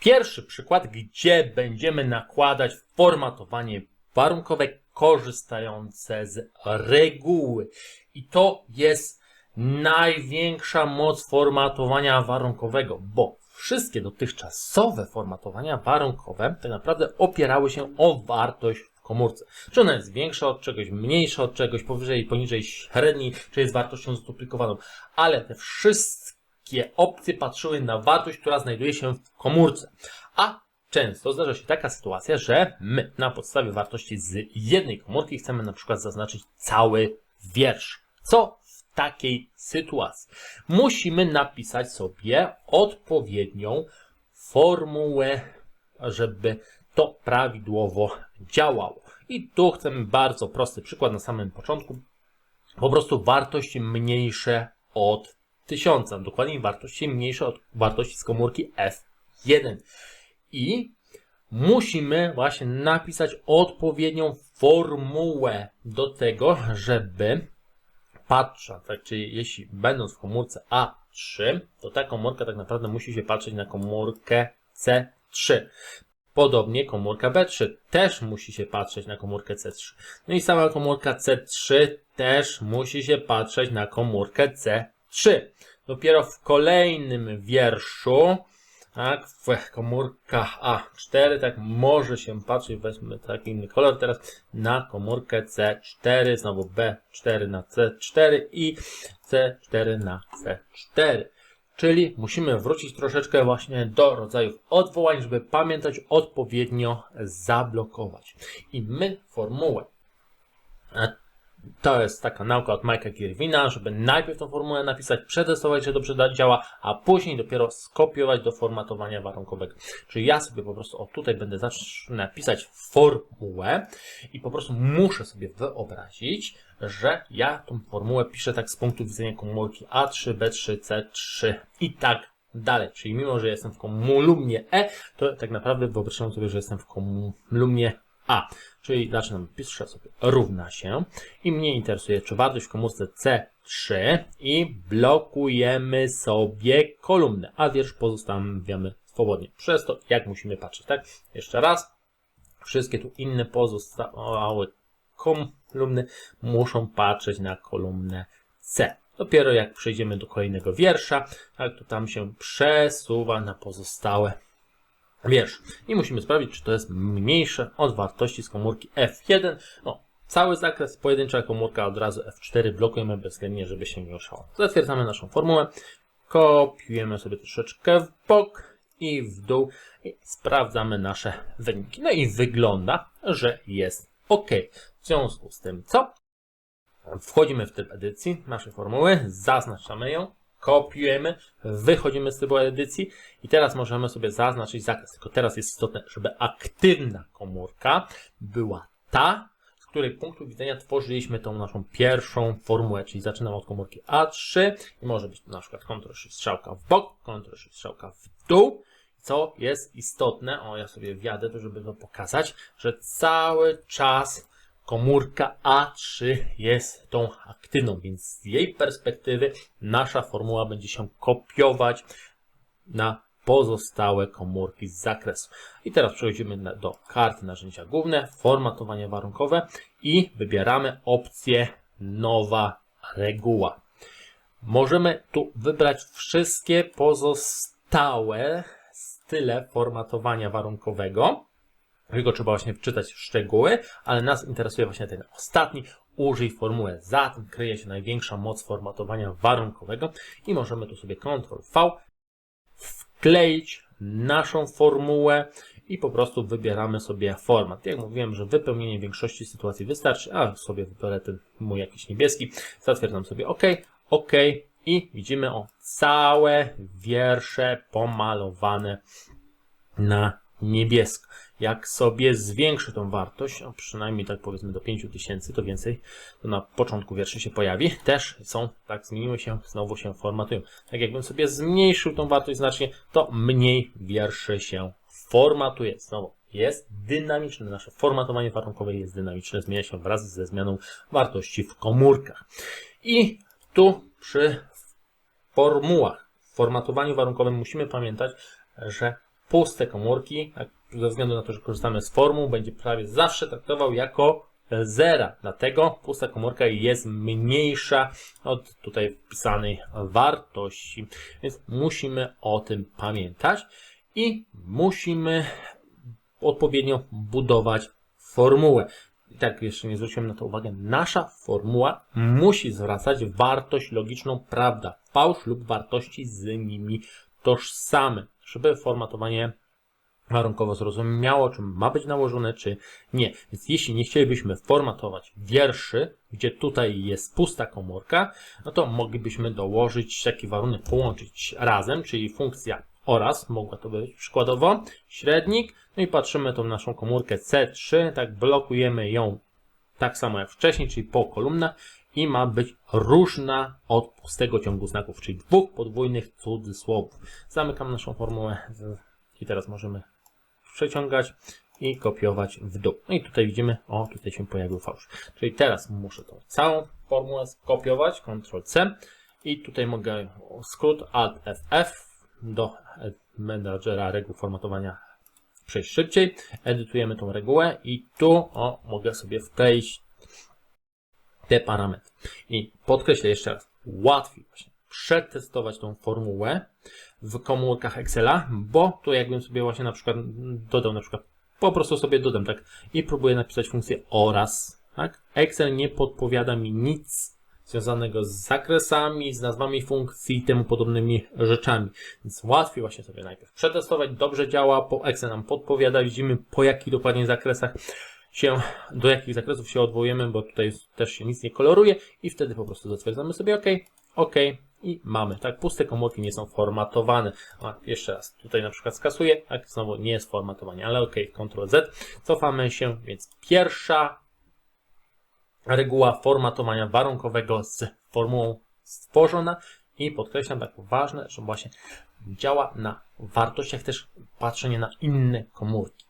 pierwszy przykład, gdzie będziemy nakładać formatowanie warunkowe korzystające z reguły. I to jest największa moc formatowania warunkowego, bo wszystkie dotychczasowe formatowania warunkowe tak naprawdę opierały się o wartość w komórce. Czy ona jest większa od czegoś, mniejsza od czegoś, powyżej, poniżej średniej, czy jest wartością zduplikowaną. Ale te wszystkie opcje patrzyły na wartość, która znajduje się w komórce. A często zdarza się taka sytuacja, że my na podstawie wartości z jednej komórki chcemy na przykład zaznaczyć cały wiersz. Co w takiej sytuacji? Musimy napisać sobie odpowiednią formułę, żeby to prawidłowo działało. I tu chcemy bardzo prosty przykład na samym początku. Po prostu wartości mniejsze od 1000, dokładniej wartości mniejsze od wartości z komórki F1 i musimy właśnie napisać odpowiednią formułę do tego, żeby patrząc, tak, czyli jeśli będąc w komórce A3, to ta komórka tak naprawdę musi się patrzeć na komórkę C3. Podobnie komórka B3 też musi się patrzeć na komórkę C3. No i sama komórka C3 też musi się patrzeć na komórkę C3. Dopiero w kolejnym wierszu tak, w komórkach A4, tak może się patrzeć, weźmy taki inny kolor teraz, na komórkę C4, znowu B4 na C4 i C4 na C4. Czyli musimy wrócić troszeczkę właśnie do rodzajów odwołań, żeby pamiętać odpowiednio zablokować. I my formułę to jest taka nauka od Majka Gierwina, żeby najpierw tą formułę napisać, przetestować, że dobrze działa, a później dopiero skopiować do formatowania warunkowego. Czyli ja sobie po prostu o tutaj będę zacznę pisać formułę i po prostu muszę sobie wyobrazić, że ja tą formułę piszę tak z punktu widzenia komórki A3, B3, C3 i tak dalej. Czyli mimo, że jestem w kolumnie E, to tak naprawdę wyobrażam sobie, że jestem w kolumnie A. Czyli zaczynam, piszę sobie równa się i mnie interesuje, czy wartość w komórce C3 i blokujemy sobie kolumnę, a wiersz pozostawiamy swobodnie. Przez to, jak musimy patrzeć, tak? Jeszcze raz. Wszystkie tu inne pozostałe kolumny muszą patrzeć na kolumnę C. Dopiero jak przejdziemy do kolejnego wiersza, tak, to tam się przesuwa na pozostałe wiersz. I musimy sprawdzić, czy to jest mniejsze od wartości z komórki F1. No, cały zakres, pojedyncza komórka od razu F4 blokujemy bezwzględnie, żeby się nie ruszało. Zatwierdzamy naszą formułę, kopiujemy sobie troszeczkę w bok i w dół i sprawdzamy nasze wyniki. No i wygląda, że jest OK. W związku z tym, co? Wchodzimy w tryb edycji naszej formuły, zaznaczamy ją, kopiujemy, wychodzimy z trybu edycji i teraz możemy sobie zaznaczyć zakres. Tylko teraz jest istotne, żeby aktywna komórka była ta, z której punktu widzenia tworzyliśmy tą naszą pierwszą formułę, czyli zaczynamy od komórki A3 i może być to na przykład Ctrl strzałka w bok, Ctrl strzałka w dół. Co jest istotne, o ja sobie wjadę, to żeby to pokazać, że cały czas komórka A3 jest tą aktywną, więc z jej perspektywy nasza formuła będzie się kopiować na pozostałe komórki z zakresu. I teraz przechodzimy do karty narzędzia główne, formatowanie warunkowe i wybieramy opcję nowa reguła. Możemy tu wybrać wszystkie pozostałe style formatowania warunkowego. Tylko trzeba właśnie wczytać szczegóły, ale nas interesuje właśnie ten ostatni. Użyj formuły. Za tym kryje się największa moc formatowania warunkowego i możemy tu sobie Ctrl V wkleić naszą formułę i po prostu wybieramy sobie format. Jak mówiłem, że wypełnienie większości sytuacji wystarczy, a sobie wybiorę ten mój jakiś niebieski, zatwierdzam sobie OK, OK i widzimy o całe wiersze pomalowane na niebiesko. Jak sobie zwiększę tą wartość, a przynajmniej tak powiedzmy do 5000, to więcej, to na początku wierszy się pojawi. Też są, tak zmieniły się, znowu się formatują. Tak jakbym sobie zmniejszył tą wartość znacznie, to mniej wierszy się formatuje. Znowu jest dynamiczne, nasze formatowanie warunkowe jest dynamiczne, zmienia się wraz ze zmianą wartości w komórkach. I tu przy formułach, w formatowaniu warunkowym musimy pamiętać, że puste komórki, ze względu na to, że korzystamy z formuł, będzie prawie zawsze traktował jako zera. Dlatego pusta komórka jest mniejsza od tutaj wpisanej wartości. Więc musimy o tym pamiętać i musimy odpowiednio budować formułę. I tak jeszcze nie zwróciłem na to uwagę. Nasza formuła musi zwracać wartość logiczną prawda, fałsz lub wartości z nimi tożsame, żeby formatowanie warunkowo zrozumiało, czy ma być nałożone, czy nie. Więc jeśli nie chcielibyśmy formatować wierszy, gdzie tutaj jest pusta komórka, no to moglibyśmy dołożyć taki warunek, połączyć razem, czyli funkcja oraz, mogła to być przykładowo, średnik, no i patrzymy tą naszą komórkę C3, tak blokujemy ją tak samo jak wcześniej, czyli po kolumnach i ma być różna od pustego ciągu znaków, czyli dwóch podwójnych cudzysłowów. Zamykam naszą formułę i teraz możemy przeciągać i kopiować w dół. No i tutaj widzimy, o tutaj się pojawił fałsz. Czyli teraz muszę tą całą formułę skopiować, Ctrl C i tutaj mogę skrót Alt FF do menadżera reguł formatowania przejść szybciej. Edytujemy tą regułę i tu o, mogę sobie wkleić te parametry. I podkreślę jeszcze raz, łatwiej właśnie przetestować tą formułę w komórkach Excela, bo tu jakbym sobie właśnie na przykład dodał na przykład po prostu sobie dodam tak i próbuję napisać funkcję oraz, tak? Excel nie podpowiada mi nic związanego z zakresami, z nazwami funkcji i temu podobnymi rzeczami. Więc łatwiej właśnie sobie najpierw przetestować, dobrze działa, po Excel nam podpowiada, widzimy po jakich dokładnie zakresach się, do jakich zakresów się odwołujemy, bo tutaj też się nic nie koloruje i wtedy po prostu zatwierdzamy sobie OK, OK i mamy, tak, puste komórki nie są formatowane. A, jeszcze raz, tutaj na przykład skasuję, tak, znowu nie jest formatowanie, ale OK, Ctrl Z, cofamy się, więc pierwsza reguła formatowania warunkowego z formułą stworzona i podkreślam tak ważne, że właśnie działa na wartościach też patrzenie na inne komórki.